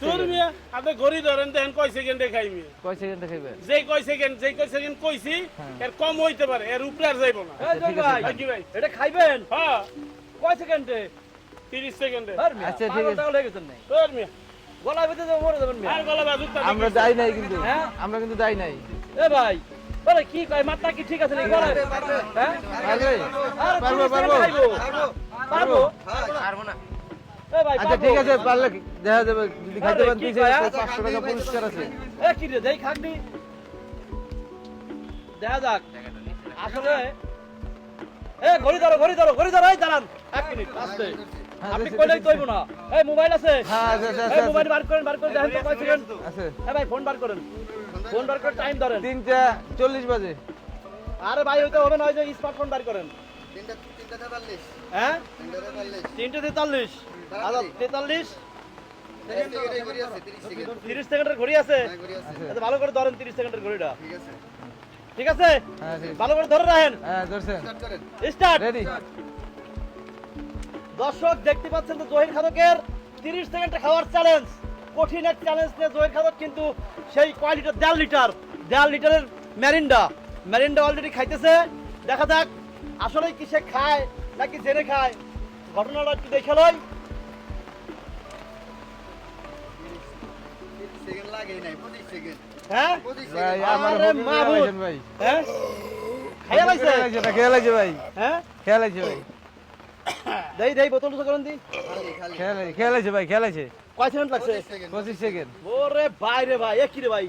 মিয়া আপনি ঘড়ি ধরেন দেখেন কয় সেকেন্ডে খাই মিয়া কয় সেকেন্ড খাইবেন যে কয় সেকেন্ড যে কয় সেকেন্ড কইছি হ্যাঁ। এর কম হইতে পারে এর উপরে আর যাইব না। আচ্ছা, ঠিক আছে। ভাই এটা খাইবেন? হ্যাঁ। কয় সেকেন্ডে তিরিশ সেকেন্ডে আচ্ছা, ঠিক আছে। লেগে গেছেন নাই। তোর মিয়া। গলা বেঁধে যাব মরে যাবেন মিয়া। আর গলা বাজুক আমরা যাই নাই কিন্তু হ্যাঁ? আমরা কিন্তু যাই নাই। এ ভাই বলে কি কয় মাত্রা কি ঠিক আছে নাকি বলে হ্যাঁ? পারবে আরে পারব, 30 পারব। পারব। এ ভাই আচ্ছা ঠিক আছে পারলে দেখা যাবে যদি খাইতে পারেন কি তিরিশ পাঁচশো টাকা পুরস্কার আছে। এ কি রে দেই খাকনি। দেখা যাক। আসলে এ ঘড়ি ধরো ঘড়ি ধরো ঘড়ি ধরো এই দাঁড়ান। এক মিনিট আসতে। হ্যাঁ, আপনি কইলেই তৈব না। এই মোবাইল আছে? হ্যাঁ আছে আছে আছে, মোবাইল বার করেন বার করে দেখেন তো কয় সেকেন্ড আছে এ ভাই ফোন বার করেন। ফোন বার করে টাইম ধরেন। তিনটা চল্লিশ বাজে। আরে ভাই ওইটা হবে না ওই যে স্মার্টফোন বার করেন। তিনটা তিনটা তেতাল্লিশ। হ্যাঁ? তিনটা তেতাল্লিশ। তিনটে তেতাল্লিশ। আচ্ছা তেতাল্লিশ? তিরিশ সেকেন্ডের ঘড়ি আছে? আচ্ছা ভালো করে ধরেন তিরিশ সেকেন্ডের ঘড়িটা। ঠিক আছে? ঠিক। আছে হ্যাঁ ভালো করে ধরে রাখেন। হ্যাঁ স্টার্ট রেডি দর্শক দেখতে পাচ্ছেন তো জহির খাদকের তিরিশ সেকেন্ডে খাওয়ার চ্যালেঞ্জ কঠিন এক চ্যালেঞ্জ নিয়ে জহির খাদক কিন্তু সেই কয় লিটার দেড় লিটার দেড় লিটারের ম্যারিন্ডা ম্যারিন্ডা অলরেডি খাইতেছে। দেখা যাক আসলে কি সে খায় নাকি জেনে খায়। ঘটনাটা একটু দেখে লই। খেয়াল আছে? খেয়াল ভাই হ্যাঁ? খেয়াল আছে ভাই। দেই দেই বোতল তো করেন দি। খালি খালি। খেয়াল লাগছে ভাই খেয়াল লাগছে কয় সেকেন্ড লাগছে? পঁচিশ সেকেন্ড। পঁচিশ সেকেন্ড। ওরে ভাই রে ভাই এ কি রে ভাই?